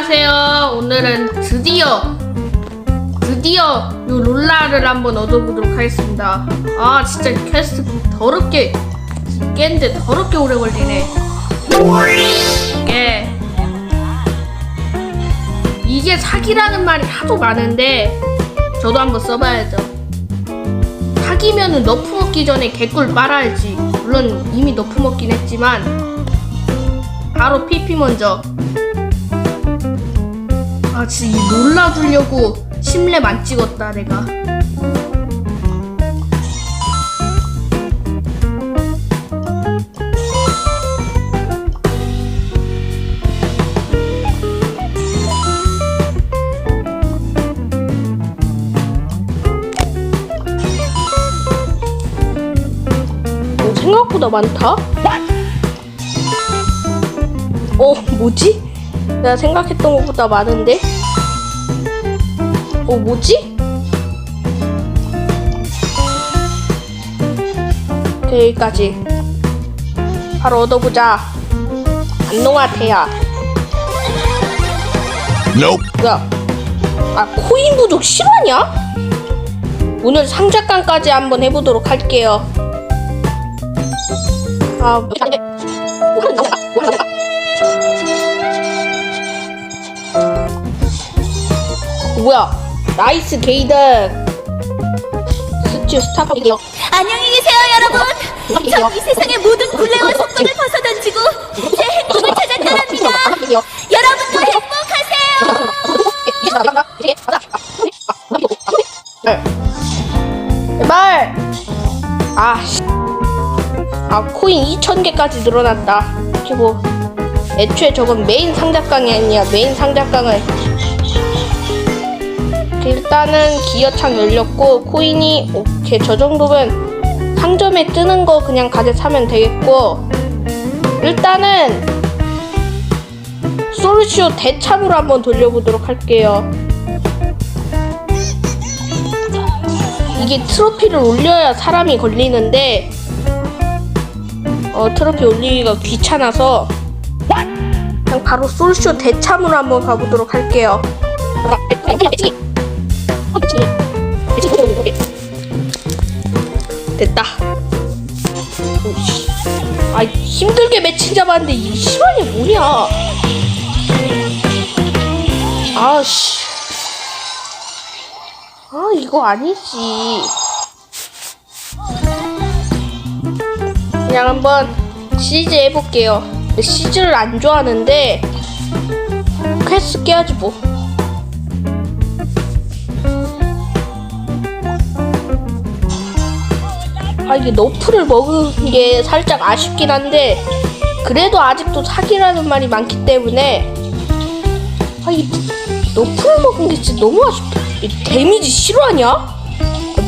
안녕하세요. 오늘은 드디어 드디어 요 롤라를 한번 얻어보도록 하겠습니다. 아 진짜 이 퀘스트 더럽게 깼는데 더럽게 오래 걸리네. 이게 이게 사기라는 말이 하도 많은데 저도 한번 써봐야죠. 사기면은 너프 먹기 전에 개꿀 빨아야지. 물론 이미 너프 먹긴 했지만 바로 PP 먼저. 아 진짜 이 놀라주려고 심랩 안 찍었다 내가 어, 생각보다 많다? 어 뭐지? 내가 생각했던 것보다 많은데? 어, 뭐지? 오케이, 여기까지. 바로 얻어보자. 안녕하 태야. Nope. 야, 아, 코인 부족 실화냐? 오늘 상자깡까지 한번 해보도록 할게요. 아, 뭐야? 나이스 게이드. 스튜 스타벅이요. 안녕히 계세요, 여러분. 전 이 세상의 모든 굴레와 속박을 벗어던지고 제 행복을 찾아 떠납니다. 여러분도 행복하세요. 제발. 아, 씨. 아 코인 2,000개까지 늘어났다. 뭐 애초에 저건 메인 상자깡이 아니야. 메인 상자깡을 일단은 기어창 열렸고 코인이 오케이 저 정도면 상점에 뜨는 거 그냥 가져 사면 되겠고 일단은 솔슈 대참으로 한번 돌려보도록 할게요. 이게 트로피를 올려야 사람이 걸리는데 어 트로피 올리기가 귀찮아서 그냥 바로 솔쇼 대참으로 한번 가보도록 할게요. 됐다. 오씨. 아 힘들게 매칭 잡았는데 이 시간이 뭐냐? 아씨. 아 이거 아니지. 그냥 한번 시즈 해볼게요. 시즈를 안 좋아하는데 퀘스트 깨야지 뭐. 아 이게 너프를 먹은 게 살짝 아쉽긴 한데 그래도 아직도 사기라는 말이 많기 때문에 아 이 너프를 먹은 게 진짜 너무 아쉽다. 이 데미지 실화냐? 야,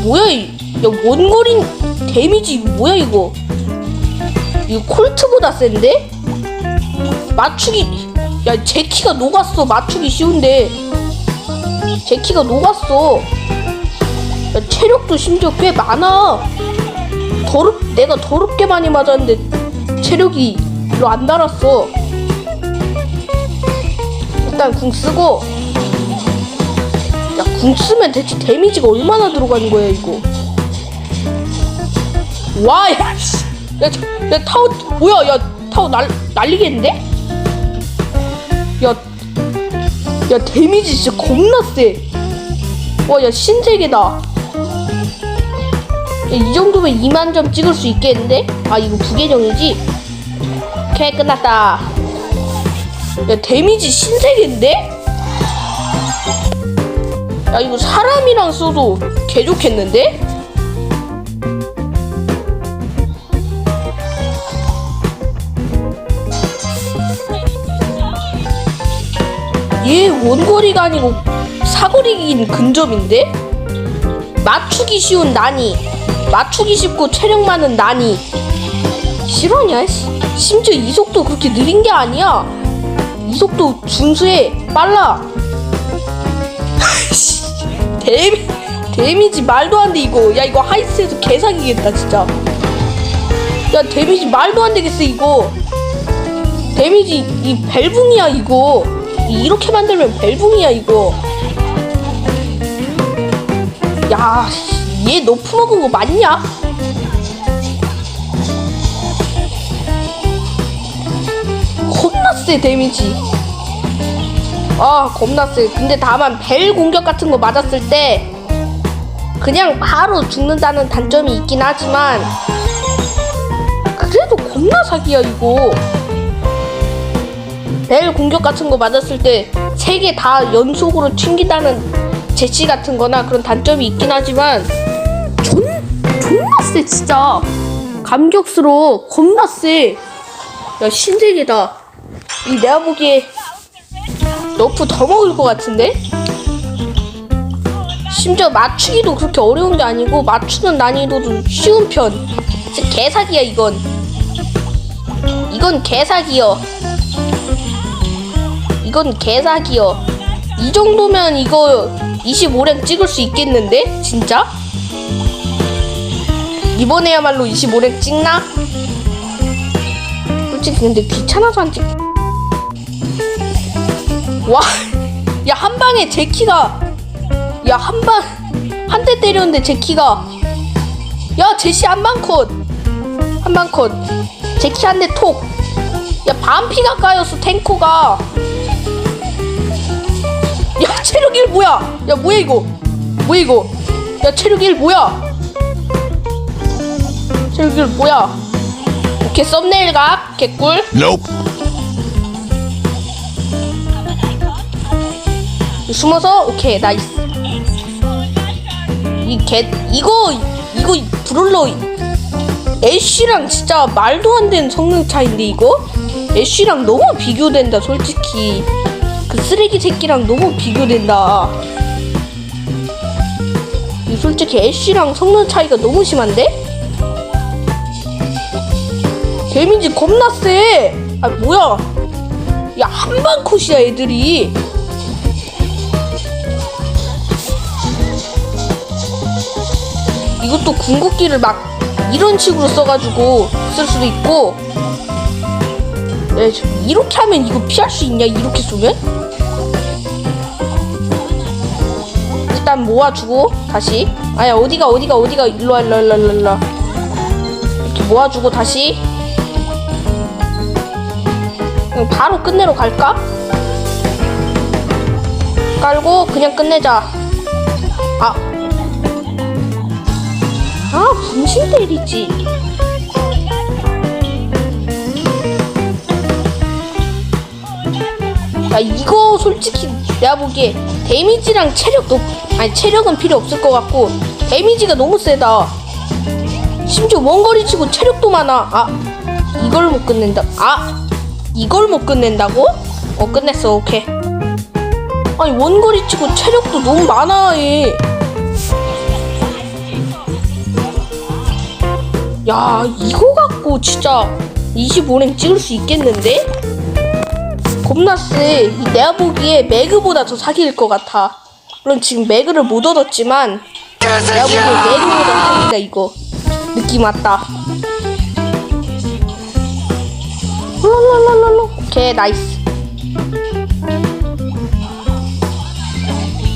뭐야 이, 야 원거리 데미지 뭐야 이거? 이거 콜트보다 센데? 맞추기 야 제키가 녹았어 맞추기 쉬운데 제키가 녹았어 야, 체력도 심지어 꽤 많아 더럽 내가 더럽게 많이 맞았는데 체력이 별로 안 달았어 일단 궁 쓰고 야 궁 쓰면 대체 데미지가 얼마나 들어가는 거야 이거 와, 야, 씨. 야, 저, 야, 타워, 뭐야, 야, 타워 날, 날리겠는데? 야, 야, 데미지 진짜 겁나 세. 와, 야, 신세계다. 야, 이 정도면 2만 점 찍을 수 있겠는데? 아, 이거 부계정이지? 오케이, 끝났다. 야, 데미지 신세계인데? 야, 이거 사람이랑 써도 개 좋겠는데? 얘 원거리가 아니고 사거리긴 근접인데? 맞추기 쉬운 난이 맞추기 쉽고 체력 많은 실화냐? 씨. 심지어 이속도 그렇게 느린 게 아니야. 이속도 준수해. 빨라. 씨, 데미, 데미지 말도 안 돼 이거. 야 이거 하이스에서 개사기겠다 진짜. 야 데미지 말도 안 되겠어 이거. 데미지 이 벨붕이야 이거. 이렇게 만들면 벨붕이야 이거. 야 얘 너프 먹은 거 맞냐? 겁나 세 데미지. 아 겁나 세 근데 다만 벨 공격 같은 거 맞았을 때 그냥 바로 죽는다는 단점이 있긴 하지만 그래도 겁나 사기야 이거. 벨 공격 같은 거 맞았을 때 세 개 다 연속으로 튕긴다는 제치 같은 거나 그런 단점이 있긴 하지만 존, 존나 세 진짜 감격스러워 겁나 세야 신세계다 이 내가 보기에 너프 더 먹을 것 같은데? 심지어 맞추기도 그렇게 어려운 게 아니고 맞추는 난이도도 쉬운 편 진짜 개사기야 이건 이건 개사기여 이건 개사기여 이 정도면 이거 25랭 찍을 수 있겠는데? 진짜? 이번에야말로 25랭 찍나? 솔직히 근데 귀찮아서 안 찍. 와, 야 한 방에 제 키가, 야 한 방, 한 대 때렸는데 제 키가, 야 제시 한 방 컷, 한 방 컷, 제키 한 대 톡, 야 반피가 까였어 탱커가, 야 체력 1 뭐야, 야 뭐야 이거, 뭐야 이거, 야 체력 1 뭐야, 1 뭐야, 오케이 썸네일 각 개꿀. Nope. 숨어서? 오케이 나이스. 이 개 이거 이거 브롤러 애쉬랑 진짜 말도 안 되는 성능 차인데 이거? 애쉬랑 너무 비교된다 솔직히. 그 쓰레기 새끼랑 너무 비교된다. 이 솔직히 애쉬랑 성능 차이가 너무 심한데 데미지 겁나 세 아 뭐야? 야 한방 컷이야 애들이. 이것도 궁극기를 막 이런 식으로 써가지고 쓸 수도 있고. 네, 저 이렇게 하면 이거 피할 수 있냐? 이렇게 쏘면? 일단 모아주고 다시. 아야 어디가 어디가 어디가? 일로 와 일로와 일로와 일로와. 이렇게 모아주고 다시 그냥 바로 끝내러 갈까? 깔고 그냥 끝내자 아 아, 분신 때리지. 야, 이거 솔직히 내가 보기에 데미지랑 체력도, 아니, 체력은 필요 없을 것 같고, 데미지가 너무 세다. 심지어 원거리 치고 체력도 많아. 아, 이걸 못 끝낸다. 아, 이걸 못 끝낸다고? 어, 끝냈어. 오케이. 아니, 원거리 치고 체력도 너무 많아, 얘. 야 이거 갖고 진짜 25랭 찍을 수 있겠는데? 겁나 세. 이 내가 보기에 매그보다 더 사기일 것 같아. 물론 지금 매그를 못 얻었지만 내가 보기에 매그보다 사기다 이거. 느낌 왔다. 랄랄랄랄라. 오케이 나이스.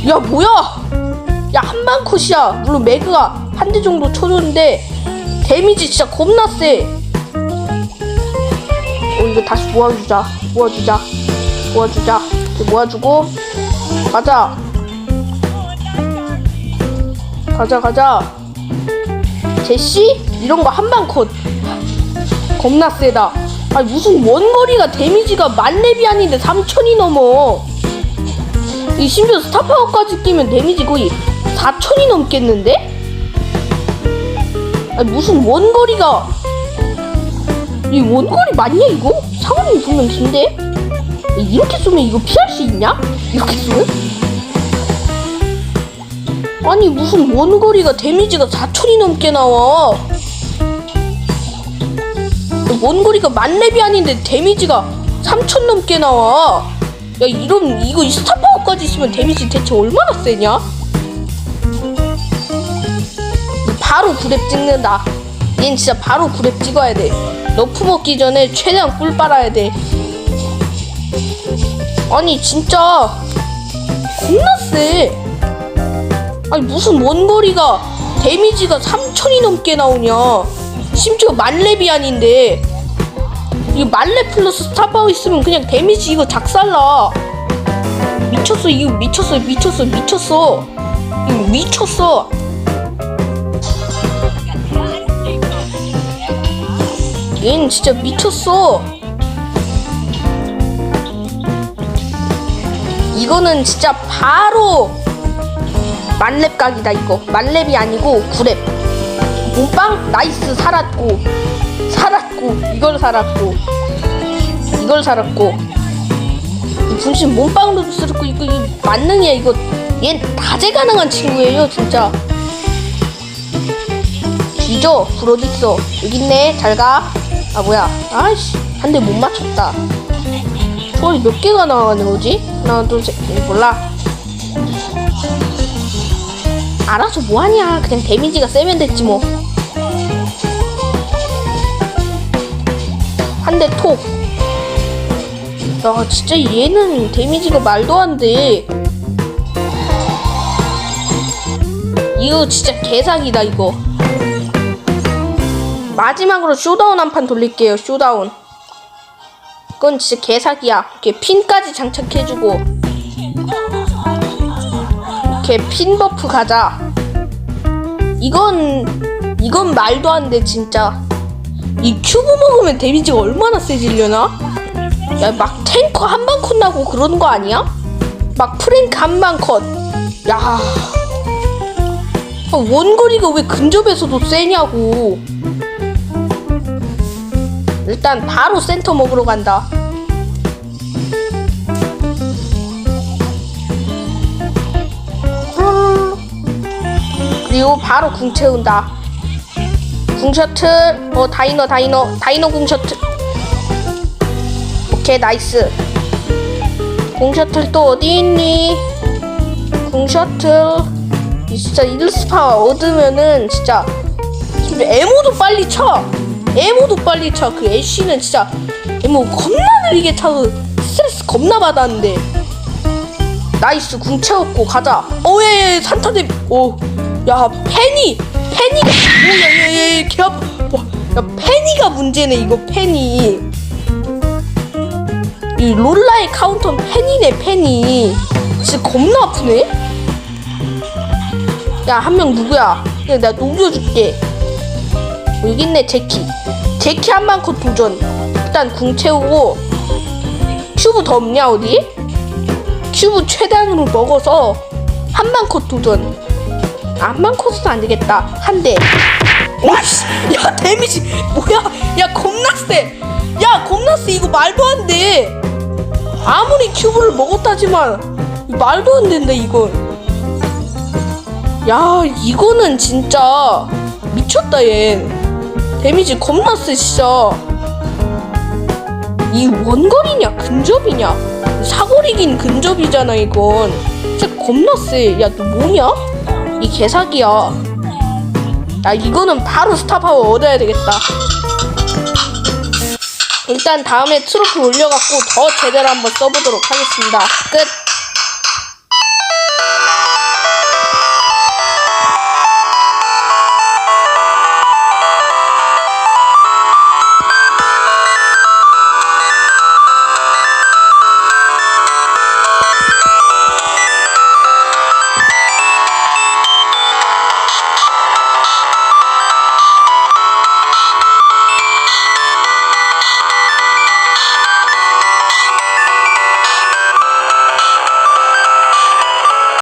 야 뭐야? 야 한 방 컷이야. 물론 매그가 한 대 정도 쳐줬는데 데미지 진짜 겁나 세. 어 이거 다시 모아주자. 모아주자. 모아주자. 이렇게 모아주고 가자. 가자 가자. 제시 이런 거 한 방 컷. 겁나 세다. 아니 무슨 원거리가 데미지가 만렙이 아닌데 3천이 넘어. 이 심지어 스타파워까지 끼면 데미지 거의 4천이 넘겠는데? 아니 무슨 원거리가 이 원거리 맞냐 이거? 상원이 분명 긴데? 이렇게 쏘면 이거 피할 수 있냐? 이렇게 쏘면? 아니 무슨 원거리가 데미지가 4천이 넘게 나와 원거리가 만렙이 아닌데 데미지가 3천 넘게 나와 야 이런 이거 스타파워까지 있으면 데미지 대체 얼마나 세냐? 바로 구랩 찍는다. 얜 진짜 바로 구랩 찍어야 돼. 너프 먹기 전에 최대한 꿀 빨아야 돼. 아니 진짜 겁나 세. 아니 무슨 원거리가 데미지가 3천이 넘게 나오냐. 심지어 만렙이 아닌데 이거 만렙 플러스 스타파워 있으면 그냥 데미지 이거 작살나. 미쳤어 이거 미쳤어 미쳤어 미쳤어 이거 미쳤어. 얘는 진짜 미쳤어. 이거는 진짜 바로 만렙 각이다 이거 만렙이 아니고 구렙 몸빵? 나이스 살았고. 살았고. 이걸 살았고. 이걸 살았고. 이 분신 몸빵으로도 쓰고 이거, 이거 만능이야 이거. 얜 다재 가능한 친구예요 진짜. 뒤져 불 어딨어. 여기 있네 잘가. 아 뭐야. 아이씨 한 대 못 맞췄다. 초월이 몇 개가 나가는 거지? 하나 둘셋. 몰라. 알아서 뭐하냐. 그냥 데미지가 세면 됐지 뭐 한 대 톡. 야 진짜 얘는 데미지가 말도 안 돼. 이거 진짜 개사기다 이거. 마지막으로 쇼다운 한 판 돌릴게요 쇼다운. 그건 진짜 개사기야. 이렇게 핀까지 장착해주고. 이렇게 핀 버프 가자. 이건 이건 말도 안 돼 진짜. 이 큐브 먹으면 데미지가 얼마나 세지려나? 야 막 탱커 한 방 컷 나고 그러는 거 아니야? 막 프랭크 한 방 컷. 야. 아, 원거리가 왜 근접에서도 세냐고. 일단 바로 센터 먹으러 간다. 그리고 바로 궁 채운다. 궁 셔틀, 어 다이너 다이너 다이너 궁 셔틀. 오케이 나이스. 궁 셔틀 또 어디 있니? 궁 셔틀. 이 진짜 이들스파 얻으면은 진짜 진짜 에모도 빨리 쳐. 에모도 빨리 쳐. 그 애쉬는 진짜 에모 겁나 느리게 차서 스트레스 겁나 받았는데. 나이스 궁 채웠고 가자. 오예 예, 산타대. 오. 야 페니 페니가 오야야야 개 아파. 와, 야 페니가 문제네 이거 페니. 이 롤라의 카운터는 페니네 페니. 진짜 겁나 아프네. 야 한 명 누구야? 야, 내가 녹여줄게. 어, 여기 있네 제키. 제키 한 방 컷 도전. 일단 궁 채우고 큐브 더 없냐 어디? 큐브 최단으로 먹어서 한 방 컷 도전. 아, 한방 컷은 안 되겠다. 한 대. 와씨, 야 데미지 뭐야? 야 겁나 세. 야 겁나 세. 이거 말도 안 돼. 아무리 큐브를 먹었다지만 말도 안 된다 이건. 야 이거는 진짜 미쳤다 얘. 데미지 겁나 세 진짜. 이 원거리냐 근접이냐 사거리긴 근접이잖아 이건 진짜 겁나 세 야 너 뭐냐 이 개사기야. 야 이거는 바로 스타파워 얻어야 되겠다. 일단 다음에 트로피 올려갖고 더 제대로 한번 써보도록 하겠습니다. 끝